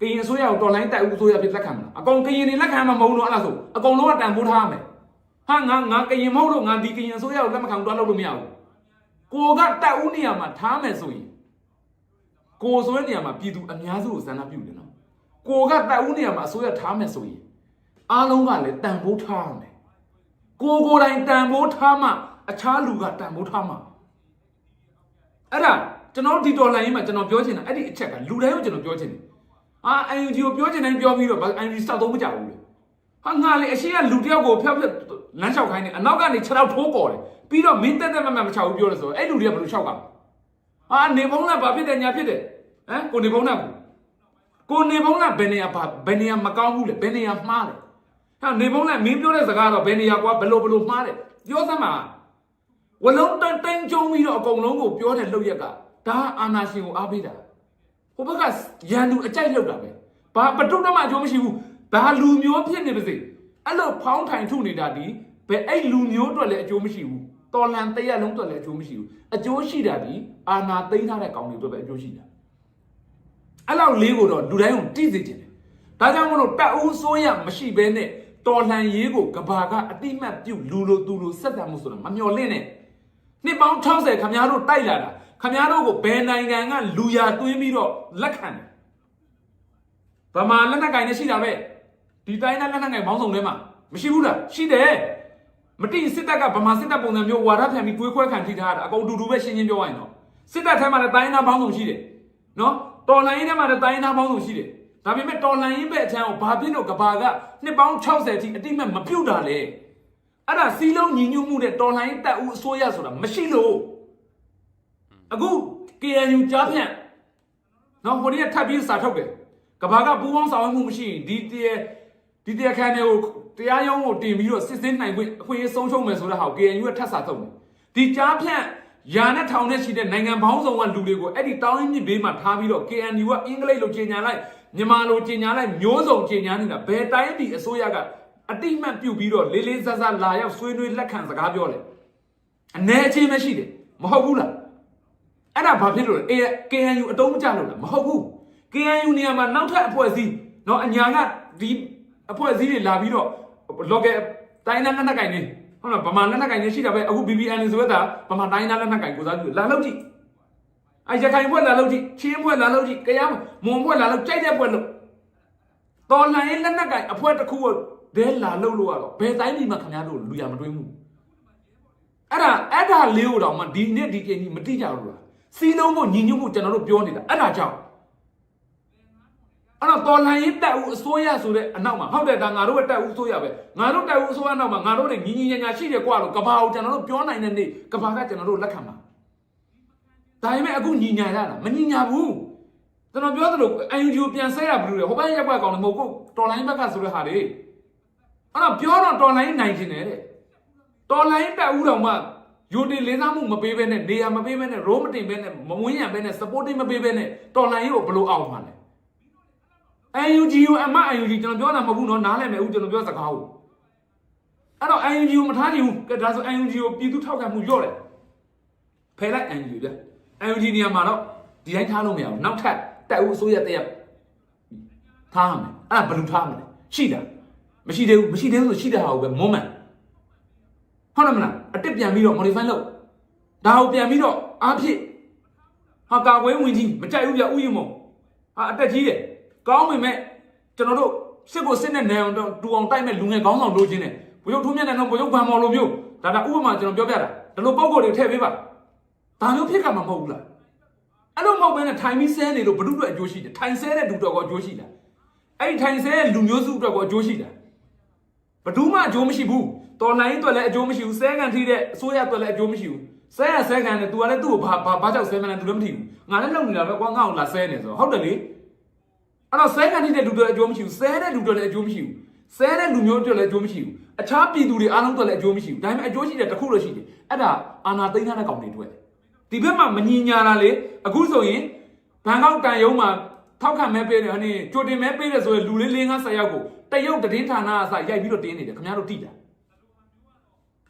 ကရင်ဆိုရကိုတော်လိုင်းတိုက်ဦးဆိုရဖြစ်လက်ခံမလားအကောင်ကရင်တွေလက်ခံမှာမဟုတ်လို့အဲ့ဒါဆိုအကောင်လုံးကတန်ဖိုးထားရမယ်ဟာငါငါကရင်မဟုတ်လို့ငါဒီကရင်ဆိုရကိုလက်မခံတော့လုပ်လို့မရဘူးကိုကတက်ဦးနေရာမှာထားမယ်ဆိုရင်ကိုဆိုတဲ့နေရာမှာပြည်သူအများစုကိုစန္ဒပြုတယ်နော်ကိုကတက်ဦးနေရာမှာအစိုးရထားမယ်ဆိုရင်အားလုံးကလည်းတန်ဖိုးထားရမယ်ကိုကိုယ်တိုင်တန်ဖိုးထားမှအခြားလူကတန်ဖိုးထားမှအဲ့ဒါကျွန်တော်ဒီတော်လိုင်းမှာကျွန်တော်ပြောချင်တာအဲ့ဒီအချက်ကလူတိုင်းကိုကျွန်တော်ပြောချင်တယ် အာ IUG ကိုပြောချင်တိုင်းပြောပြီးတော့ IUG စောက်သုံးမကြဘူးလေဟာငါလေအရှိကလူတယောက်ကိုဖျောက်ဖျက်လမ်းလျှောက်ခိုင်းနေအနောက်ကနေခြေထောက်ထိုးကော်တယ်ပြီးတော့မင်းတက်တက်မတ်မတ်မချဘူးပြောလို့ဆိုအဲ့လူတွေကဘယ်လိုလျှောက်ကအာနေဖုံးကဘာဖြစ်တယ်ညာဖြစ်တယ်ဟမ်ကိုနေဖုံးကကိုနေဖုံးကဘယ်နေရာဘာဘယ်နေရာမကောင်းဘူးလေဘယ်နေရာမှားတယ်ဟာနေဖုံးကမင်းပြောတဲ့စကားတော့ဘယ်နေရာကွာဘယ်လိုဘယ်လိုမှားတယ်ပြောစမ်းပါဝလုံးတန်တန်ကြုံပြီးတော့အကုန်လုံးကိုပြောတဲ့လုပ်ရက်ကဒါအာနာရှင်ကိုအားပေးတာ ဟိုဘက်ကရန်သူအကြိုက်လောက်တာပဲဘာပတုတမအကျိုးမရှိဘူးဘာလူမျိုးဖြစ်နေပါစေအဲ့လိုဖောင်းထိုင်ထုနေတာဒီဘယ်အဲ့လူမျိုးအတွက်လည်းအကျိုးမရှိဘူးတော်လန်တရက်လုံးအတွက်လည်းအကျိုးမရှိဘူးအကျိုးရှိတာဒီအာနာသိမ်းထားတဲ့ကောင်တွေအတွက်ပဲအကျိုးရှိတာအဲ့လောက်လေးကိုတော့လူတိုင်းကိုတိစေချင်တယ်ဒါကြောင့်မလို့တက်ဦးစိုးရမရှိဘဲနဲ့တော်လှန်ရေးကိုကဘာကအတိမတ်ပြုတ်လူလိုသူလိုဆက်ဆံမှုဆိုတာမမျော်လင့်နဲ့နှစ်ပေါင်း60ခမများတို့တိုက်လာတာ ခမများတို့ကိုဘယ်နိုင်ငံကလူရသွင်းပြီးတော့လက်ခံတယ်ဗမာလက်နက်ကင်နဲ့ရှိတာပဲဒီတိုင်းနဲ့လက်နက်ကင်ဘောင်းဆောင်ထဲမှာမရှိဘူးလားရှိတယ်မတိစစ်တပ်ကဗမာစစ်တပ်ပုံစံမျိုးဝါဒပြန်ပြီးတွေးခွဲခံထိထားတာအကုန်တူတူပဲရှင်းရှင်းပြောရရင်တော့စစ်တပ်ထဲမှာလည်းတိုင်းသားဘောင်းဆောင်ရှိတယ်နော်တော်လိုင်းထဲမှာလည်းတိုင်းသားဘောင်းဆောင်ရှိတယ်ဒါပေမဲ့တော်လိုင်းရင်ပဲအချမ်းကိုဘာဖြစ်လို့ကဘာကနှစ်ပေါင်း60ထိအတိမတ်မပြုတ်တာလဲအဲ့ဒါစီလုံးညီညွတ်မှုတဲ့တော်လှန်ရေးတပ်ဦးအစိုးရဆိုတာမရှိလို့ အခု KNU ကြားဖြန့်နော်ဟိုဒီကထပ်ပြီးစာထုတ်တယ်ကဘာကပူးပေါင်းဆောင်ရွက်မှုမရှိရင်ဒီတရဒီတရခန်းတွေကိုတရားရုံးကိုတင်ပြီးတော့စစ်စင်းနိုင်ခွင့်အခွင့်အရေးဆုံးရှုံးမယ်ဆိုတဲ့ဟာကို KNU ကထပ်စာထုတ်တယ်ဒီကြားဖြန့်ယာနဲ့ထောင်နဲ့ရှိတဲ့နိုင်ငံပေါင်းစုံကလူတွေကိုအဲ့ဒီတောင်းရင်းမြစ်ဘေးမှာထားပြီးတော့ KNU ကအင်္ဂလိပ်လိုကြေညာလိုက်မြန်မာလိုကြေညာလိုက်မျိုးစုံကြေညာနေတာဘယ်တိုင်းပြည်အစိုးရကအတိမတ်ပြုတ်ပြီးတော့လေးလေးစားစားလာရောက်ဆွေးနွေးလက်ခံစကားပြောလဲအ ਨੇ အချင်းမရှိတယ်မဟုတ်ဘူးလား အဲ့ဒါဘာဖြစ်လို့လဲအေး KNU အတုံးမကြလို့လားမဟုတ်ဘူး KNU နေရာမှာနောက်ထပ်အဖွဲ့အစည်းเนาะအညာကဒီအဖွဲ့အစည်းတွေလာပြီးတော့ local တိုင်းနာလက်နက်ကင်နေဟုတ်လားဗမာလက်နက်ကင်နေရှိတာပဲအခု BBN ဆိုရတာဗမာတိုင်းနာလက်နက်ကင်ကိုစားကြည့်လာလို့ကြည့်အဲရခိုင်ဘွက်လာလို့ကြည့်ချင်းဘွက်လာလို့ကြည့်ကြရမွန်ဘွက်လာလို့ကြိုက်တဲ့ဘွက်လို့ တော်လှန်ရေးလက်နက်ကင်အဖွဲ့တစ်ခုကိုဘဲလာလို့လို့ရတော့ဘယ်တိုင်းပြည်မှာခင်ဗျားတို့လူရမတွင်းဘူးအဲ့ဒါအဲ့ဒါလေးကိုတော့မှဒီနေ့ဒီချိန်ကြီးမတိကြဘူးလား စီလုံးဖို့ညီညွတ်ဖို့ကျွန်တော်တို့ပြောနေတာအဲ့ဒါကြောင့်အဲ့တော့တော်လှန်ရေးတက်ဦးအစိုးရဆိုတဲ့အနောက်မှာဟုတ်တယ်ဒါငါတို့ရဲ့တက်ဦးအစိုးရပဲငါတို့တက်ဦးအစိုးရနောက်မှာငါတို့တွေညီညီညာညာရှိတယ်ကွာလို့ကဘာကိုကျွန်တော်တို့ပြောနိုင်တဲ့နေ့ကဘာကကျွန်တော်တို့လက်ခံမှာဒါပေမဲ့အခုညီညာရတာမညီညာဘူးကျွန်တော်ပြောသလို UNG ကိုပြန်ဆဲရဘူးလေဟိုဘက်ရက်ကွက်ကောင်လည်းမဟုတ်ဘူးတော်လိုင်းဘက်ကဆိုတဲ့ဟာတွေအဲ့တော့ပြောတော့တော်လိုင်းနိုင်ခြင်းတယ်တဲ့တော်လိုင်းတက်ဦးတော်မှ ယူတင်လေးစားမှုမပေးဘဲနဲ့နေရာမပေးဘဲနဲ့ရိုးမတင်ဘဲနဲ့မမွင်းရံဘဲနဲ့ supporting မပေးဘဲနဲ့တော်လိုင်းကိုဘယ်လိုအောင်မှာလဲ UNG ကိုအမ UNG ကျွန်တော်ပြောတာမဟုတ်ဘူးเนาะနားလည်မယ်ဦးကျွန်တော်ပြောစကားကိုအဲ့တော့ UNG ကိုမထားချင်ဘူးကဲဒါဆို UNG ကိုပြည်သူထောက်ခံမှုရော့တယ်ဖယ်လိုက် UNG ဗျ UNG နေရာမှာတော့ဒီတိုင်းထားလို့မရဘူးနောက်ထပ်တက်ဦးအစိုးရတရက်ထားမယ်အဲ့ဒါဘယ်လိုထားမလဲရှိတာမရှိသေးဘူးမရှိသေးဘူးဆိုရှိတဲ့ဟာကိုပဲမွမ်းမှန်ဟုတ်တယ်မလားအတစ် ပြန်ပြီးတော့ modify လုပ်ဒါကိုပြန်ပြီးတော့အားဖြည့်ဟာကာကွယ်ဝင်ကြီးမကြိုက်ဘူးဗျဥယျာဉ်မဟာအတက်ကြီးတယ်ကောင်းပေမဲ့ကျွန်တော်တို့စစ်ကိုစစ်နဲ့နေအောင်တော့တူအောင်တိုက်မဲ့လူငယ်ကောင်းဆောင်လိုချင်တယ်ဘုရုပ်ထုံးမြတ်တဲ့တော့ဘုရုပ်ဗံမော်လိုမျိုးဒါဒါဥပမာကျွန်တော်ပြောပြတာဒီလိုပုံကိုယ်တွေထည့်ပေးပါဒါမျိုးဖြစ်ကမှာမဟုတ်ဘူးလား အဲ့လိုမဟုတ်ဘဲနဲ့ထိုင်ပြီးဆဲနေလို့ဘ누구အတွက်အကျိုးရှိတယ်ထိုင်ဆဲတဲ့လူတော့ကအကျိုးရှိတာအဲ့ဒီထိုင်ဆဲတဲ့လူမျိုးစုအတွက်ကအကျိုးရှိတာဘ누구မှအကျိုးမရှိဘူး တော်လိုင်းအတွက်လည်းအကျိုးမရှိဘူးဆဲကန်ထိတဲ့အစိုးရအတွက်လည်းအကျိုးမရှိဘူးဆဲရဆဲကန်နဲ့ तू ကလည်းသူ့ကိုဘာဘာဘာကြောက်ဆဲမှန်းလဲ तू လည်းမသိဘူးငါလည်းလုံနေတာပဲကွာငါ့ကိုလာဆဲနေဆိုတော့ဟုတ်တယ်လေအဲ့အဲ့တော့ဆဲကန်နေတဲ့လူတွေအကျိုးမရှိဘူးဆဲတဲ့လူတွေလည်းအကျိုးမရှိဘူးဆဲတဲ့လူမျိုးတွေလည်းအကျိုးမရှိဘူးအခြားပြည်သူတွေအားလုံးတွေလည်းအကျိုးမရှိဘူးဒါပေမဲ့အကျိုးရှိတဲ့တစ်ခုလို့ရှိတယ်အဲ့ဒါအာနာသိန်းထားတဲ့ကောင်တွေတွေ့ဒီဘက်မှာမညီညာတာလေအခုဆိုရင်ဘန်ကောက်တန်ယုံမှာထောက်ခံမဲပေးတယ်ဟိုနေကြိုတင်မဲပေးတယ်ဆိုရင်လူလေး၄၅ဆယ်ယောက်ကိုတရုတ်တည်င်းဌာနအစရိုက်ပြီးတော့တင်းနေတယ်ခင်ဗျားတို့တိတာ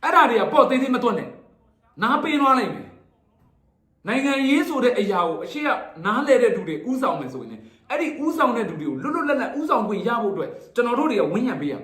အဲ့ဒါတွေကပေါ့သေးသေးမတွက်နဲ့နားပေးသွားလိုက်မယ်နိုင်ငံရေးဆိုတဲ့အရာကိုအရှိကနားလဲတဲ့သူတွေဥဆောင်မယ်ဆိုရင်လည်းအဲ့ဒီဥဆောင်တဲ့သူတွေကိုလွတ်လွတ်လပ်လပ်ဥဆောင်ခွင့်ရဖို့အတွက်ကျွန်တော်တို့တွေကဝန်းရံပေးရမယ်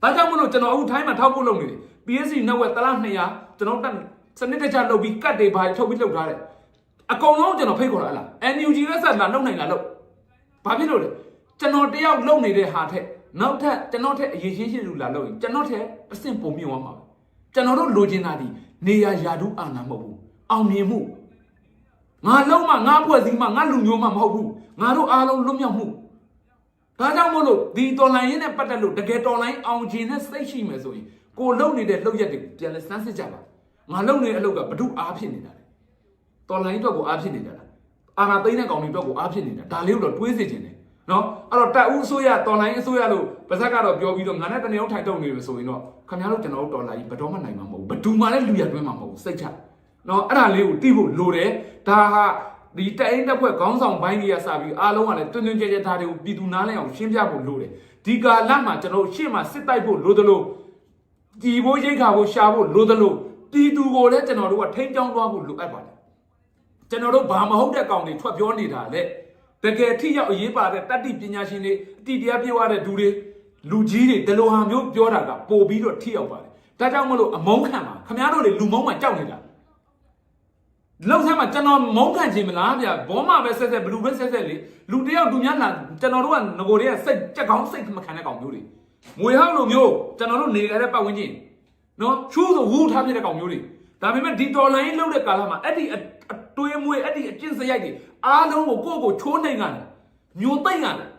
။ဒါကြောင့်မလို့ကျွန်တော်အခုထိုင်းမှာထောက်ဖို့လုပ်နေတယ်။ PSC network တလား200ကျွန်တော်တက်စနစ်တကျလုပ်ပြီးကတ်တွေဘာတွေထုတ်ပြီးလုပ်ထားတယ်။အကုန်လုံးကျွန်တော်ဖိတ်ခေါ်တာအလား။ NUG ရဲ့ဆက်လာလုပ်နိုင်လားလုပ်။ဘာဖြစ်လို့လဲ။ကျွန်တော်တယောက်လုပ်နေတဲ့ဟာထက်နောက်ထပ်ကျွန်တော်ထက်အရေးရှိရှိလူလာလုပ်ရင်ကျွန်တော်ထက်အဆင့်ပုံမြင့်သွားမှာပဲ။ ကျွန်တော်တို့လိုချင်တာဒီနေရာယာတုအာဏာမဟုတ်ဘူး။အောင်မြင်မှုငါလုံးမငါဖွဲ့စည်းမငါလူမျိုးမမဟုတ်ဘူးငါတို့အားလုံးလွတ်မြောက်မှုဒါကြောင့်မို့လို့ဒီတော်လိုင်းရင်းနဲ့ပတ်သက်လို့တကယ်တော်လိုင်းအောင်ခြင်းနဲ့စိတ်ရှိမယ်ဆိုရင်ကိုလုံနေတဲ့လှုပ်ရက်တွေပြန်လဲစမ်းစစ်ကြပါငါလုံနေတဲ့အလုပ်ကဘ ᱹ အားဖြစ်နေတာလေတော်လိုင်းအတွက်ကိုအားဖြစ်နေတာလားအာနာသိမ့်တဲ့ကောင်တွေအတွက်ကိုအားဖြစ်နေတာဒါလေးကိုတော့တွေးစေချင်တယ် နော်အဲ့တော့တက်ဦးအစိုးရတော်လိုင်းအစိုးရလို့ပါဇက်ကတော့ပြောပြီးတော့ငါနဲ့တနေအောင်ထိုင်တုံနေလို့ဆိုရင်တော့ခင်ဗျားတို့ကျွန်တော်တို့တော်လိုင်းဘယ်တော့မှနိုင်မှာမဟုတ်ဘူးဘယ်သူမှလည်းလူရတွင်းမှာမဟုတ်ဘူးစိတ်ချနော်အဲ့ဒါလေးကိုသိဖို့လိုတယ်ဒါဟာဒီတအိမ်တက်ဖွဲ့ခေါင်းဆောင်ဘိုင်းကြီးကစပြီးအားလုံးကလည်းတွင်တွင်ကြဲကြဲဒါတွေကိုပြည်သူနားလည်အောင်ရှင်းပြဖို့လိုတယ်ဒီကာလမှာကျွန်တော်တို့ရှေ့မှာစစ်တိုက်ဖို့လိုသလိုကြည်ဖို့ရိတ်ခါဖို့ရှာဖို့လိုသလိုပြည်သူကိုလည်းကျွန်တော်တို့ကထိန်းချောင်းသွားဖို့လိုအပ်ပါတယ်ကျွန်တော်တို့ဘာမဟုတ်တဲ့ကောင်တွေထွက်ပြောနေတာလေ တကယ်ထိရောက်အရေးပါတဲ့တတ္တိပညာရှင်တွေအတိတရားပြည့်ဝတဲ့သူတွေလူကြီးတွေဒီလိုဟာမျိုးပြောတာကပို့ပြီးတော့ထိရောက်ပါတယ်ဒါကြောင့်မလို့အမုန်းခံပါခမ ्या တို့တွေလူမုန်းမှကြောက်နေတာလောက်ဆမ်းမှာကျွန်တော်မုန်းခံခြင်းမလားဗျဘောမပဲဆက်ဆက်ဘလူပဲဆက်ဆက်လေလူတယောက်သူများလာကျွန်တော်တို့ကငကိုတွေကစိတ်ကြက်ကောင်းစိတ်မခံတဲ့ကောင်မျိုးတွေမွေဟောက်လိုမျိုးကျွန်တော်တို့နေကြတဲ့ပတ်ဝန်းကျင်နော်ချူးဆိုဝူးထားပြတဲ့ကောင်မျိုးတွေဒါပေမဲ့ဒီတော်လိုင်းလုံးတဲ့ကာလမှာအဲ့ဒီအအ တွေးမွေးအဲ့ဒီအကျင့်စရိုက်တွေအားလုံးကိုကိုယ့်ကိုချိုးနှိမ်ရတယ်မျိုးသိမ့်ရတယ်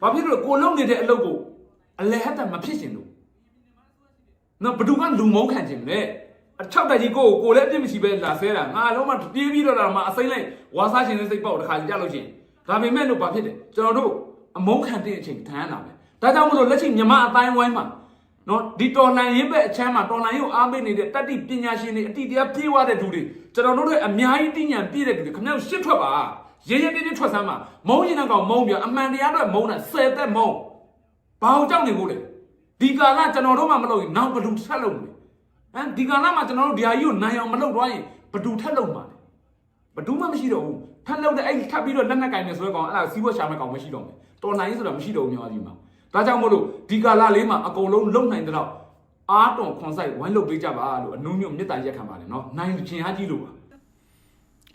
ဘာဖြစ်လို့လဲကိုလုံးနေတဲ့အလုပ်ကိုအလဲဟတ်တာမဖြစ်ရှင်လို့နော်ဘယ်သူကလူမုန်းခံခြင်းမလဲအချောက်တက်ကြီးကိုကိုကိုလည်းအပြစ်မရှိပဲလာဆဲတာငါလုံးမပြေးပြီးတော့လာမှအစိမ့်လိုက်ဝါစားရှင်တဲ့စိတ်ပေါက်တစ်ခါကြလို့ချင်းဒါပေမဲ့လို့ဘာဖြစ်တယ်ကျွန်တော်တို့အမုန်းခံတဲ့အချိန်ထမ်းတာပဲဒါကြောင့်မလို့လက်ရှိမြမအတိုင်းဝိုင်းမှာ နော်ဒီတော်လှန်ရေးဘက်အချမ်းမှာတော်လှန်ရေးကိုအားပေးနေတဲ့တတ္တိပညာရှင်တွေအတိတရားပြေးဝတဲ့သူတွေကျွန်တော်တို့တွေအများကြီးသိဉာဏ်ပြည့်တဲ့သူတွေခင်ဗျားတို့ရှစ်ထွက်ပါရဲရဲတင်းတင်းထွက်စမ်းပါမုန်းရင်တော့မုန်းပြအမှန်တရားတော့မုန်းတာဆယ်သက်မုန်းဘာအောင်ကြောက်နေဖို့လဲဒီကာလကျွန်တော်တို့မှမလုပ်ရင်နောက်ဘယ်သူထက်လုပ်မလဲဟမ်ဒီကာလမှာကျွန်တော်တို့ဒီဟာကြီးကိုနိုင်အောင်မလုပ်တော့ရင်ဘယ်သူထက်လုပ်မှာလဲဘယ်သူမှမရှိတော့ဘူးထက်လုပ်တဲ့အဲ့ထပ်ပြီးတော့လက်နက်ကင်နေဆိုတဲ့ကောင်အဲ့ဒါစီးပွားရှာမဲ့ကောင်မရှိတော့မယ်တော်နိုင်ဆိုတာမရှိတော့ဘူးမြန်မာပြည်မှာ ဒါကြောင့်မို့လို့ဒီကာလလေးမှာအကုန်လုံးလုံနိုင်တဲ့တော့အားတော်ခွန်ဆိုင်ဝိုင်းလုပ်ပေးကြပါလို့အနုညွတ်မေတ္တာရက်ခံပါတယ်နော်နိုင်ခြင်းအားကြီးလို့ပါ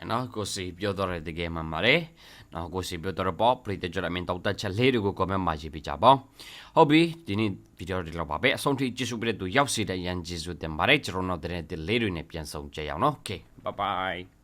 နော်ကိုစီပြောတော့တဲ့တကယ်မှန်ပါတယ်နော်ကိုစီပြောတော့ပေါ့ပရိသတ်ကြရမင်းတောက်တက်ချက်လေးတွေကို comment မှာရေးပြကြပါဟုတ်ပြီဒီနေ့ဗီဒီယိုဒီလောက်ပါပဲအဆုံးထိကြည့်ရှုပေးတဲ့သူရောက်စီတဲ့ရန်ကျေးဇူးတင်ပါတယ်ကျွန်တော်တို့တဲ့လေးတွေနဲ့ပြန်ဆောင်ကြရအောင်နော် okay bye bye